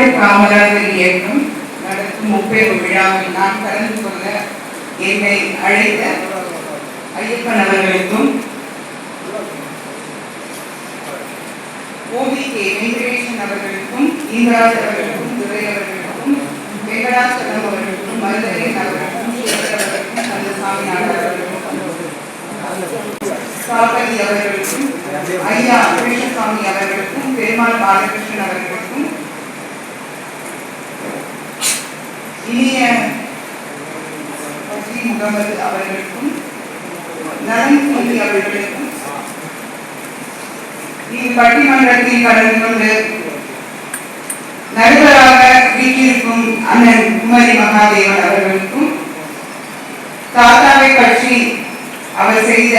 தமிழ்நாடு காமராஜர் இயக்கம் நடத்தும் முப்பெரு விழாவில் நான் கலந்து கொள்ள என்னை அழைத்த ஐயப்பன் அவர்களுக்கும் ஓவி கே வெங்கடேசன் அவர்களுக்கும் இந்திராஜ் அவர்களுக்கும் துரை அவர்களுக்கும் வெங்கடாசலம் அவர்களுக்கும் மருதகன் அவர்களுக்கும் அவர்களுக்கும் கந்தசாமி அவர்களுக்கும் அவர்களுக்கும் ஐயா கிருஷ்ணசாமி அவர்களுக்கும் பெருமாள் பாலகிருஷ்ணன் அவர்களுக்கும் இனிய அஜி முகமது அவர்களுக்கும் நலன் சொல்லி அவர்களுக்கும் இப்பட்டிமன்றத்தில் கலந்து கொண்டு நடுவராக வீட்டிற்கும் அண்ணன் குமரி மகாதேவன் அவர்களுக்கும் தாத்தாவை பற்றி அவர் செய்த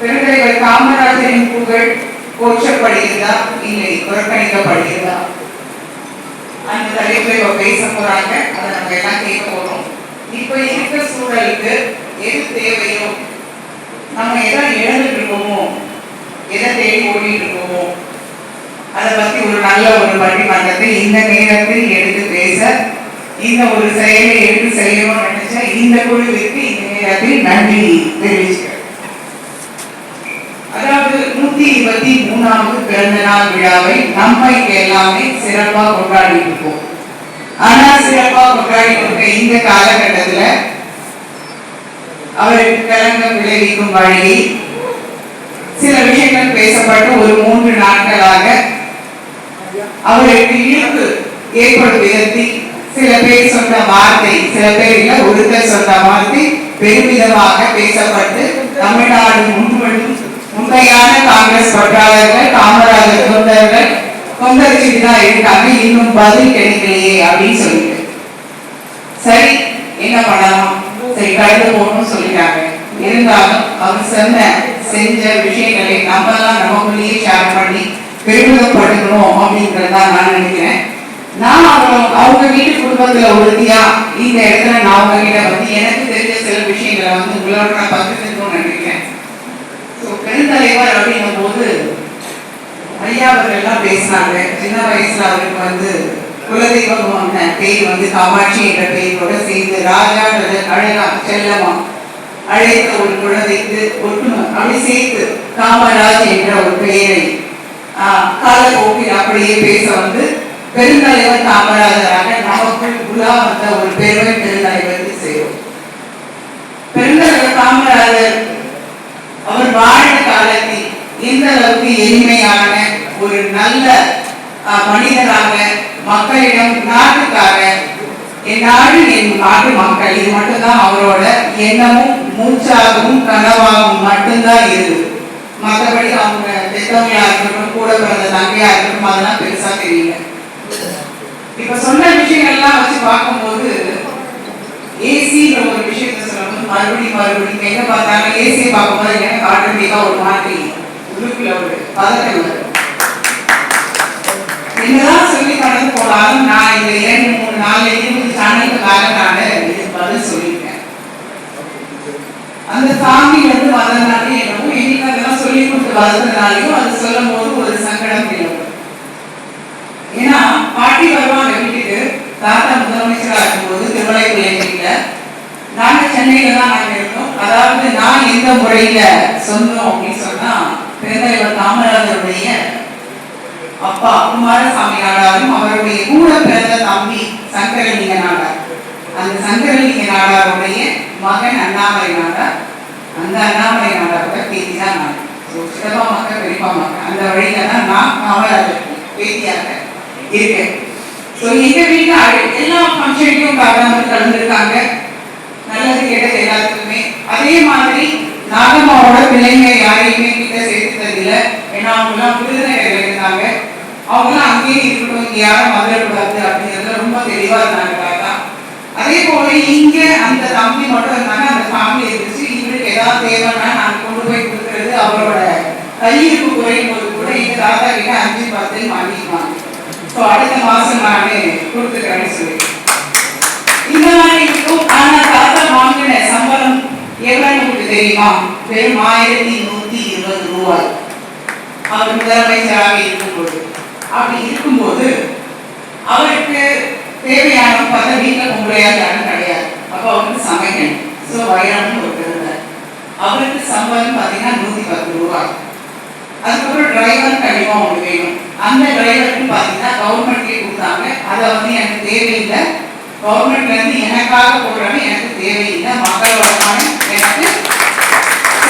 பெருந்தலைவர் காமராஜரின் புகழ் போற்றப்படுகிறதா இல்லை புறக்கணிக்கப்படுகிறதா? அந்த தலைப்புல இப்ப பேச போறாங்க. அதை நம்ம எல்லாம் கேட்க போறோம் இப்ப இருக்க சூழலுக்கு எது தேவையோ நம்ம எதை இழந்துட்டு இருக்கோமோ எதை தேடி ஓடிட்டு இருக்கோமோ அதை பத்தி ஒரு நல்ல ஒரு பட்டிமன்றத்தை இந்த நேரத்தில் எடுத்து பேச இந்த ஒரு செயலை எடுத்து செய்யணும்னு நினைச்சா இந்த குழுவிற்கு இந்த நேரத்தில் நன்றி தெரிவிச்சுக்கிறேன் நூத்தி இருபத்தி மூணாவது பிறந்த நாள் விழாவை நம்ம எல்லாமே சிறப்பா கொண்டாடிட்டு இருக்கோம். ஆனா சிறப்பா கொண்டாடிட்டு இருக்க இந்த காலகட்டத்துல அவருக்கு கலங்கம் விளைவிக்கும் வழியில் சில விஷயங்கள் பேசப்பட்டு ஒரு மூன்று நாட்களாக அவருக்கு இழுப்பு ஏற்படும் விதத்தில் சில பேர் சொன்ன வார்த்தை சில பேர் இல்ல ஒருத்தர் சொன்ன வார்த்தை பெருமிதமாக பேசப்பட்டு தமிழ்நாடு முன் உண்மையான காங்கிரஸ் பற்றாளர்கள் காமராஜர் தொண்டர்கள் கொந்தளிச்சுட்டு தான் இருக்காங்க. இன்னும் பதில் கிடைக்கலையே அப்படின்னு சொல்லிட்டு. சரி என்ன பண்ணலாம்? சரி கடந்து போகணும்னு சொல்லிட்டாங்க. இருந்தாலும் அவர் சொன்ன செஞ்ச விஷயங்களை நம்ம எல்லாம் நமக்குள்ளேயே ஷேர் பண்ணி பெருமிதப்படுத்தணும் அப்படின்றதா நான் நினைக்கிறேன். நான் அவங்க அவங்க வீட்டு குடும்பத்துல உறுதியா இந்த இடத்துல நான் அவங்க கிட்ட வந்து எனக்கு தெரிஞ்ச சில விஷயங்களை வந்து உங்களோட நான் பகிர்ந்து பெருந்தலைவர் அப்படிங்கும் போது ஐயா அவர்கள் எல்லாம் பேசினாங்க. சின்ன வயசுல அவருக்கு வந்து குலதெய்வம் பேர் வந்து காமாட்சி என்ற பெயரோட சேர்ந்து ராஜான்றது அழகா செல்லமா அழைத்த ஒரு குழந்தைக்கு ஒட்டும அப்படி சேர்த்து காமராஜ் என்ற ஒரு பெயரை ஆஹ், காலப்போக்கில் அப்படியே பேச வந்து பெருந்தலைவர் காமராஜராக நமக்குள் உலா வந்த ஒரு பெருமை பெருந்தலைவருக்கு சேரும் பெருந்தலைவர் காமராஜர் அவர் வாழ்ந்த அழகி இந்த அளவுக்கு எளிமையான ஒரு நல்ல மனிதனாக மனிதராக மக்களிடம் நாட்டுக்காக என் நாடு என் நாட்டு மக்கள் இது மட்டும்தான் அவரோட எண்ணமும் மூச்சாகவும் கனவாகவும் மட்டும்தான் இருக்குது மற்றபடி அவங்க பெற்றவங்களா இருக்கட்டும் கூட பிறந்த தங்கையா இருக்கட்டும் அதெல்லாம் பெருசா தெரியல. இப்ப சொன்ன விஷயங்கள்லாம் வச்சு பார்க்கும்போது ஏசின்ற ஒரு விஷயத்தை சொல்லணும். மறுபடியும் மறுபடியும் எங்க பார்த்தாலும் ஏசி பார்க்கும்போது எனக்கு ஆட்டோமேட்டிக்கா ஒரு மாதிரி உள்ளுக்குள்ள ஒரு பதட்டம் வரும். என்னதான் சொல்லி கடந்து போனாலும் நான் இந்த இரண்டு மூணு நாலு இருபது சேனலுக்காக நான் இது பதில் சொல்லியிருக்கேன் அந்த சாமி வந்து வந்ததுனாலே என்னவோ இன்னைக்கு அதெல்லாம் சொல்லி கொடுத்து வளர்ந்ததுனாலையும் அது சொல்லும் போது ஒரு சங்கடம் இல்லை ஏன்னா பாட்டி வருவாங்க வீட்டுக்கு. தாத்தா முதலமைச்சராக இருக்கும்போது நாங்க தான் நாங்க இருக்கோம். அதாவது நான் எந்த முறையில சொன்னோம் அப்படின்னு சொன்னா பெருந்தலைவர் காமராஜருடைய அப்பா குமாரசாமி நாடாரும் அவருடைய கூட பிறந்த தம்பி சங்கரலிங்க நாடார் அந்த சங்கரலிங்க நாடாருடைய மகன் அண்ணாமலை நாடார் அந்த அண்ணாமலை நாடாரோட பேத்தி தான் நான் சித்தப்பா மக்கள் பெரியப்பா மக்கள் அந்த வழியில தான் நான் காமராஜர் பேத்தியாக இருக்கேன். ஸோ எங்க வீட்டுல எல்லா ஃபங்க்ஷனுக்கும் காரணம் கலந்துருக்காங்க. நல்லது கெட்டது எல்லாத்துக்குமே அதே மாதிரி நாகம்மாவோட பிள்ளைங்க யாரையுமே கிட்ட சேர்த்ததில்ல ஏன்னா அவங்கலாம் விருதுநகர்ல இருந்தாங்க. அவங்களாம் அங்கேயே இருக்கட்டும் இங்க யாரும் வந்துடக்கூடாது அப்படிங்கிறதுல ரொம்ப தெளிவா இருந்தாங்க தாத்தா. அதே போல இங்க அந்த தம்பி மட்டும் இருந்தாங்க அந்த ஃபேமிலி இருந்துச்சு இவருக்கு ஏதாவது தேவைன்னா நாங்க கொண்டு போய் கொடுக்கறது அவரோட கையிருப்பு குறையும் போது கூட எங்க தாத்தா கிட்ட அஞ்சு பத்து வாங்கிக்குவாங்க ஸோ அடுத்த மாசம் நானே கொடுத்துக்கிறேன்னு சொல்லி இந்த மாதிரி இருக்கும் ஆனா தாத்தா வாங்கின சம்பளம் எவ்வளவு உங்களுக்கு தெரியுமா வெறும் ஆயிரத்தி நூத்தி இருபது ரூபாய். அவர் முதலமைச்சராக இருக்கும்போது. அப்படி இருக்கும்போது அவருக்கு தேவையான பதவிகள் வீட்டில் பொம்பளையா யாரும் கிடையாது. அப்போ அவருக்கு சமைக்கணும். ஸோ வயதான ஒருத்தர் இருந்தார். அவருக்கு சம்பளம் பார்த்தீங்கன்னா நூற்றி பத்து ரூபா அதுக்கப்புறம் டிரைவர் கண்டிப்பாக ஒன்று வேணும். அந்த டிரைவருக்கு பார்த்தீங்கன்னா கவர்மெண்ட்லேயே கொடுத்தாங்க. அதை வந்து எனக்கு தேவையில்லை. கவர்மெண்ட்லேருந்து எனக்காக போடுறாங்க. எனக்கு தேவையில்லை. மக்களோட எனக்கு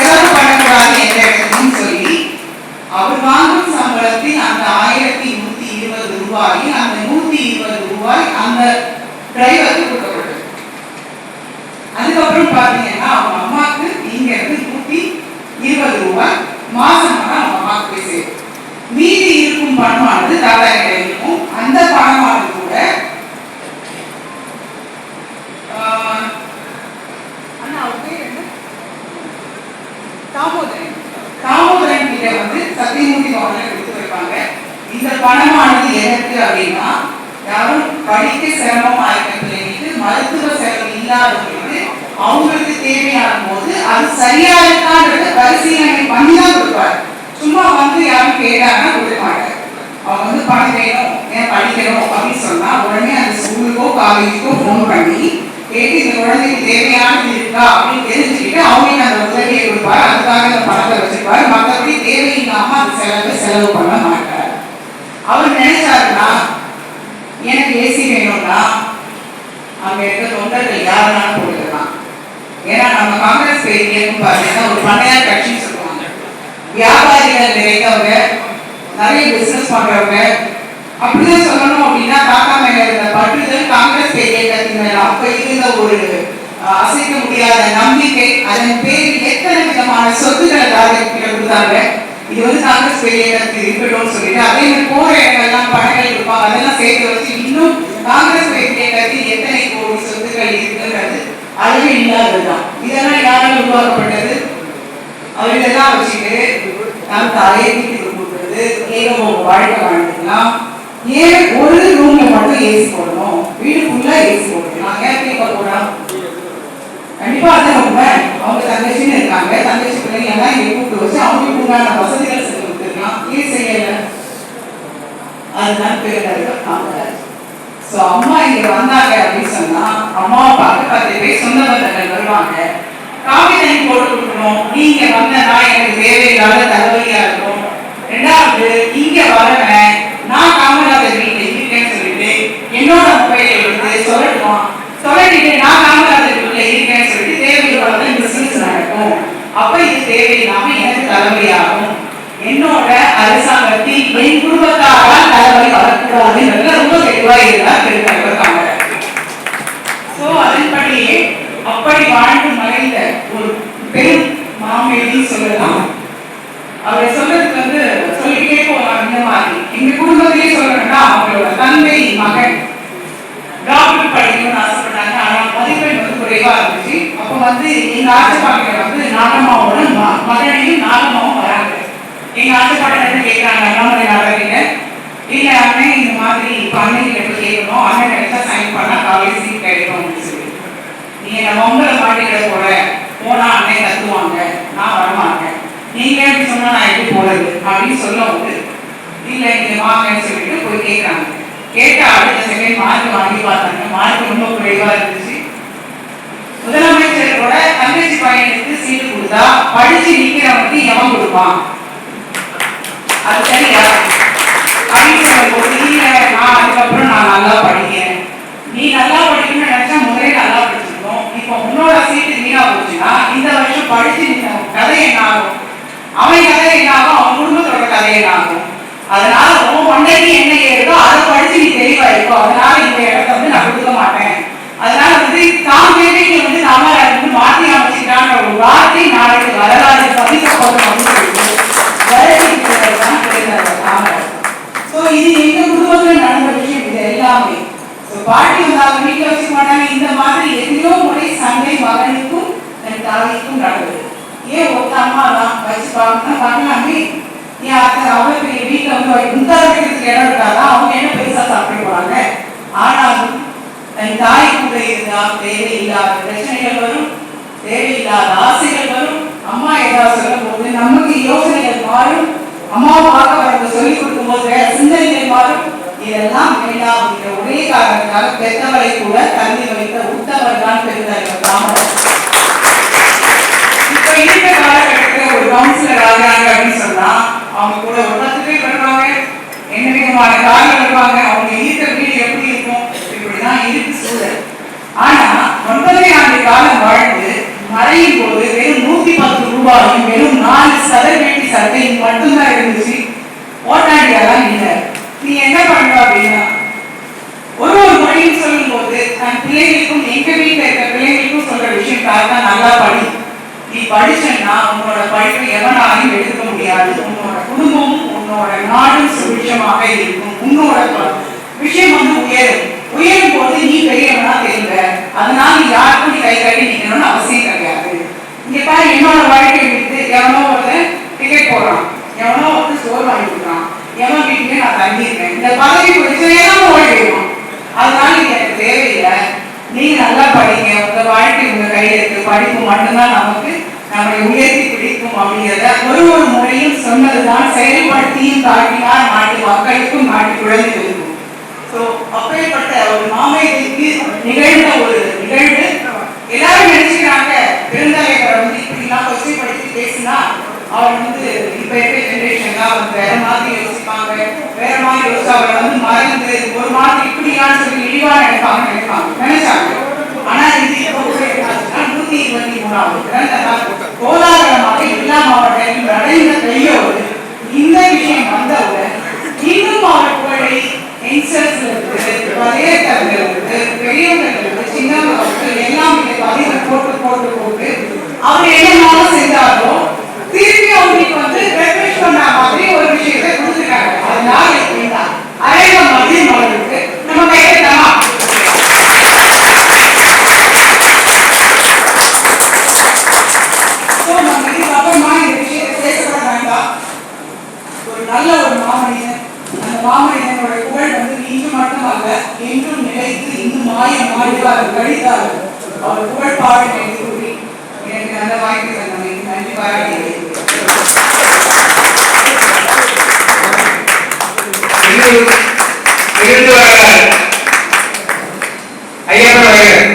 செலவு பண்ணக்கூடாது எந்த இடத்துக்கும் சொல்லி அவர் வாங்கும் சம்பளத்தில் அந்த ஆயிரத்தி நூத்தி இருபது ரூபாய் அந்த நூத்தி இருபது ரூபாய் அந்த டிரைவருக்கு கொடுக்கப்பட்டது. அதுக்கப்புறம் பாத்தீங்கன்னா அவங்க அம்மாவுக்கு இங்க இருந்து நூத்தி இருபது ரூபாய் மாசம் ஆனா அவங்க அம்மாவுக்கு போய் சேரும் மீதி இருக்கும் பணமானது தாத்தா கிட்ட இருக்கும் அந்த பணமானது கூட ஆஹ், அண்ணா அவர் பேர் என்ன தாமோதரன் தாமோதரன் கிட்ட வந்து சத்தியமூர்த்தி பவன்ல கொடுத்து வைப்பாங்க இந்த பணமானது எதற்கு அப்படின்னா யாரும் படிக்க சிரமமாக ஆயிருக்க பிள்ளைங்களுக்கு மருத்துவ செலவு இல்லாதவங்களுக்கு அவங்களுக்கு தேவையான போது அது சரியா இருக்கான்றத பரிசீலனை பண்ணி தான் கொடுப்பாரு. சும்மா வந்து யாரும் கேட்டாங்கன்னா கொடுக்க மாட்டார். அவங்க வந்து பணம் வேணும் ஏன் படிக்கணும் அப்படின்னு சொன்னா உடனே அந்த ஸ்கூலுக்கோ காலேஜுக்கோ ஃபோன் பண்ணி கேட்டு இந்த குழந்தைக்கு தேவையானது இருக்கா? அப்படின்னு தெரிஞ்சுக்கிட்டு அவங்களுக்கு அந்த உதவியை கொடுப்பாரு. அதுக்காக அந்த பணத்தை வச்சிருப்பாரு. மற்றபடி தேவையில்லாம அந்த செலவு செலவு பண்ண மாட்டார். அவர் நினைச்சாருன்னா எனக்கு ஏசி வேணும்னா அங்க இருக்க தொண்டர்கள் யாருனாலும் போட்டுக்கலாம்? ஏன்னா நம்ம காங்கிரஸ் பேரியக்கும் பார்த்தீங்கன்னா ஒரு பண்ணையார் கட்சின்னு சொல்லுவாங்க. வியாபாரிகள் நிறைந்தவங்க நிறைய பிசினஸ் பண்றவங்க அப்படிதான் சொல்லணும் அப்படின்னா தாத்தா மேல இருந்த பற்றுதல் காங்கிரஸ் இயக்கத்தின் மேல அப்ப இருந்த ஒரு அசைக்க முடியாத நம்பிக்கை அதன் பேரில் எத்தனை விதமான சொத்துக்களை தாதிக்கிட்ட கொடுத்தாங்க இது வந்து காங்கிரஸ் இயக்கத்துக்கு இருக்கட்டும்னு சொல்லிட்டு அதே மாதிரி போற இடங்கள்லாம் பணங்கள் இருப்பாங்க அதெல்லாம் சேர்த்து வச்சு இன்னும் காங்கிரஸ் இயக்கத்தில் எத்தனை கோடி சொத்துக்கள் அதுவே அளவு இல்லாததுதான். இதெல்லாம் யாரால உருவாக்கப்பட்டது? அவர்களெல்லாம் வச்சுட்டு நாம் தலையெழுத்து கொடுக்குறது ஏகபோக வாழ்க்கை வாழ்ந்துக்கலாம். ஏன் ஒரு ரூம்ல மட்டும் ஏசி போடணும்? வீடு ஃபுல்லா ஏசி போடணும். ஏன் கேட்க போறா கண்டிப்பா அதான் உண்மை. அவங்க தங்கச்சின்னு இருக்காங்க. தங்கச்சி பிள்ளைங்க எல்லாம் இங்க கூப்பிட்டு வச்சு அவங்களுக்கு உண்டான வசதிகள் செஞ்சு கொடுத்துருக்கலாம் ஏன் செய்யல? அதுதான் பேரறிவு காமராஜ் சோ அம்மா இங்க வந்தாங்க அப்படின்னு சொன்னா அம்மாவை பார்த்து பார்த்து பேர் சொந்த பந்தங்கள் வருவாங்க. காவி தண்ணி போட்டு கொடுக்கணும். நீங்க வந்தனா எனக்கு தேவையில்லாத தலைவலியா இருக்கும். ரெண்டாவது இங்க வரவேன் நான் காமராஜர் வீட்டுல இருக்கேன்னு சொல்லிட்டு என்னோட மொபைலை எடுத்து சொல்லட்டும் சொல்லிட்டு நான் காமராஜர் வீட்டுல இருக்கேன்னு சொல்லிட்டு தேவையில்லாத பிசினஸ் நடக்கும் அப்ப இது தேவையில்லாம எனக்கு தலைவலியாகும் என்னோட அரசாங்கத்தில் என் குடும்பத்தாரால் தலைவலி வரக்கூடாதுன்றது ரொம்ப தெளிவா இருந்தார் காமராஜர் சோ அதன்படியே அப்படி வாழ்ந்து மறைந்த ஒரு பெரும் மாமேதி சொல்லலாம். அவர் சொல்றதுக்கு வந்து சொல்லிட்டே போலாம் இந்த மாதிரி. எங்க குடும்பத்திலேயே சொல்லணும்னா அவங்களோட தந்தை மகன். டாக்டர் படிக்கணும்னு ஆசைப்பட்டாங்க. ஆனா மதிப்பெண் வந்து குறைவா இருந்துச்சு. அப்ப வந்து எங்க ஆசைப்பாக்கிட்ட வந்து நாகம்மாவோட ம- மகனையும் நாகம்மாவும் வராங்க. எங்க ஆசைப்பாட்ட கேட்கறாங்க அண்ணாமலை நாடகங்க இல்ல அண்ணன் இந்த மாதிரி இப்ப அண்ணன் கிட்ட அந்த இடத்துல அண்ணன் சைன் பண்ணா காலேஜ் சீட் கிடைக்கும் அப்படின்னு சொல்லி நீ என்ன பொங்கலை மாட்டிக்கிட போற போனா அண்ணன் கத்துவாங்க நான் வரமாட்டேன். நீங்க எப்படி சொன்னா நான் எப்படி போறது? அப்படின்னு சொல்ல வந்து இல்ல நீங்க வாங்கன்னு சொல்லிட்டு போய் கேட்கறாங்க கேட்டா அடுத்த செகண்ட் மார்க் வாங்கி பார்த்தாங்க. மார்க் ரொம்ப குறைவா இருந்துச்சு. முதலமைச்சர் கூட தங்கச்சி பையனுக்கு சீட்டு கொடுத்தா படிச்சு நிக்கிறவனுக்கு எவன் கொடுப்பான். அது சரியா? அப்படின்னு சொல்லும்போது இல்ல நான் அதுக்கப்புறம் நான் நல்லா படிக்கிறேன் நீ நல்லா படிக்கணும்னு நினைச்சா முதலே நல்லா படிச்சிருக்கணும் இப்போ உன்னோட சீட்டு வீணா போச்சுன்னா இந்த வருஷம் படிச்சு நின்ன கதை என்ன ஆகும் அவன் கதை என்ன ஆகும் அவன் குடும்பத்தோட கதை என்ன ஆகும் அதனால உன் மண்டைக்கு என்ன ஏறுதோ அதை படிச்சு நீ தெளிவா இருக்கோ அதனால இந்த இடத்த வந்து நான் கொடுக்க மாட்டேன் அதனால வந்து தான் வேலைக்கு வந்து நாம வந்து மாற்றி அமைச்சிட்டான்ற ஒரு வார்த்தை நாளைக்கு வரலாறு பதிக்கப்படும் அப்படின்னு சொல்லிட்டு விரட்டிட்டு தான் பெருந்தலைவர் காமராஜர் ஸோ இது எங்க குடும்பத்துல நடந்த விஷயம் இது எல்லாமே ஸோ பாட்டி வந்து அவங்க வீட்டில் வச்சுக்க மாட்டாங்க இந்த மாதிரி எத்தனையோ முறை சண்டை மகனுக்கும் என் தாய்க்கும் நடந்தது ஏன் ஒருத்த அம்மா தான் வச்சு பார்க்கணும் பார்க்கலாமே ஏன் அத்தை அவ்வளோ பெரிய வீட்டில் வந்து வை- இந்த வைக்கிறதுக்கு இடம் இருக்காதா அவங்க என்ன பெருசா சாப்பிட போறாங்க ஆனாலும் தன் தாய் கூட இருந்தால் தேவையில்லாத பிரச்சனைகள் வரும் தேவையில்லாத ஆசைகள் வரும். அம்மா ஏதாவது சொல்லும் போது நமக்கு யோசனைகள் மாறும். அம்மா பார்க்க வரவங்க சொல்லி கொடுக்கும் போது சிந்தனைகள் மாறும். இதெல்லாம் வேண்டாம் அப்படிங்கிற ஒரே காரணத்தால் பெற்றவரை கூட தள்ளி வைத்த உத்தவர் தான் பெருந்தலைவர் காமராஜர் இப்ப இருக்க காலகட்டத்தில் ஒரு கவுன்சிலர் ஆகிறாங்க அப்படின்னு சொன்னா அவங்க கூட ஒரு பத்து பேர் வருவாங்க. என்ன விதமான காரணம் வருவாங்க. அவங்க இருக்கிற வீடு எப்படி அப்படிதான் இருக்கு சூழல். ஆனா ஒன்பதரை ஆண்டு காலம் வாழ்ந்து மறையும் போது வெறும் நூத்தி பத்து ரூபாயும் வெறும் நாலு சதர் வேட்டி சட்டையும் மட்டும்தான் இருந்துச்சு. ஓட்டாண்டியாலாம் இல்லை. நீ என்ன பண்ற அப்படின்னா ஒரு ஒரு மொழியும் சொல்லும் போது தன் பிள்ளைகளுக்கும் எங்க வீட்டுல இருக்க பிள்ளைகளுக்கும் சொல்ற விஷயம் தான் நல்லா படி. நீ படிச்சன்னா உன்னோட படிப்பை எவனாலையும் எடுக்க முடியாது. உன்னோட குடும்பமும் உன்னோட நாடும் சுபிட்சமாக இருக்கும். உன்னோட ப- விஷயம் வந்து உயரும். உயரும் போது நீ பெரியவனா தெரிந்த அதனால நீ யாருக்கும் நீ கை கட்டி நிக்கணும்னு அவசியம் கிடையாது. இங்க பாரு என்னோட வாழ்க்கை விட்டு எவனோ ஒருத்தன் டிக்கெட் போடுறான். எவனோ ஒருத்தன் சோறு வாங்கி கொடுக்குறான் எவன் வீட்டுக்கு நான் தங்கியிருக்கேன். இந்த பதவி பிடிச்சதே தான் ஓடிடுவோம் அதனால இது எனக்கு தேவையில்லை. நீங்க நல்லா படிங்க. உங்க வாழ்க்கை உங்க கையில இருக்கு. படிப்பு மட்டும்தான் நமக்கு நம்மை உயர்த்தி பிடிக்கும் அப்படிங்கிறத ஒரு ஒரு முறையும் சொன்னதுதான் செயல்படுத்தியும் காட்டினார் நாட்டு மக்களுக்கும் நாட்டு குழந்தைகளுக்கும். ஸோ அப்பேற்பட்ட ஒரு மாமேதைக்கு நிகழ்ந்த ஒரு நிகழ்வு. எல்லாரும் நினைச்சுக்கிறாங்க பெருந்தலைவர் வந்து இப்படிலாம் கொச்சைப்படுத்தி பேசினா அவர் வந்து இப்ப இருக்கிற ஜெனரேஷன்லாம் வந்து வேற மாதிரி யோசிப்பாங்க வேற மாதிரி யோசிச்சு அவரை வந்து மறந்து ஒரு மாதிரி இப்படியான்னு சொல்லி இழிவா நினைப்பாங்க நினைப்பாங்க. நினைச்சாங்க. ஆனா இது இப்போ நூத்தி இருபத்தி மூணாவது பிறந்த நாள் கோலாகலமாக எல்லா மாவட்டங்களும் நடந்த கையோடு இந்த விஷயம் வந்தவுடன் இன்னும் அவர் புகழை யங்ஸ்டர்ஸ்ல இருந்து வலையத்தளங்கள்ல இருந்து பெரியவங்கள்ல இருந்து சின்னவங்களுக்கு எல்லாம் பதிவை போட்டு போட்டு போட்டு அவர் என்னென்னாலும் செஞ்சாரோ திருப்பி அவங்களுக்கு வந்து ரெஃப்ரெஷ் பண்ண மாதிரி ஒரு விஷயத்தை கொடுத்துருக்காங்க அதனால எப்படின்னா அரைவ மதியம் நம்ம கையெழுத்தமா ஸோ இந்த ஒரு நல்ல ஒரு மாமனிதன். அந்த பாமரனுடைய புகழ் வந்து இன்று மட்டுமல்ல என்றும் நிலைத்து இந்து மாய மாறிவார் கழித்தார் அவர் புகழ் பாடும் என்று கூறி எனக்கு நல்ல வாய்ப்பு தந்தமை நன்றி பாராட்டியது ஐயப்பன் ஐயர்